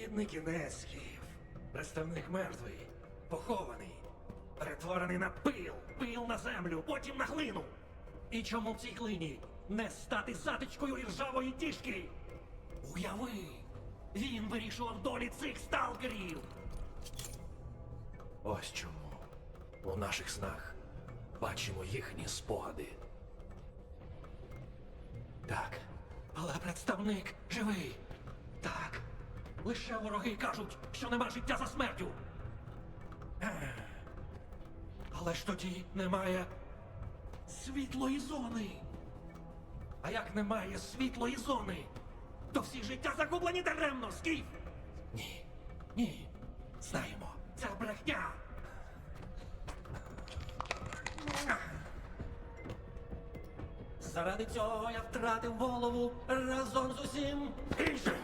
Негідний кінець. Представник мертвий, похований, перетворений на пил, пил на землю, потім на глину. І чому в цій глині не стати затичкою іржавої діжки? Уяви, він вирішував долі цих сталкерів. Ось чому у наших снах бачимо їхні спогади. Так, але представник живий. Лише вороги кажуть, що нема життя за смертю. Але ж тоді немає світлої зони. А як немає світлої зони, то всі життя загублені даремно, скіф. Ні, ні. Знаємо, це брехня. Заради цього я втратив голову разом з усім іншим.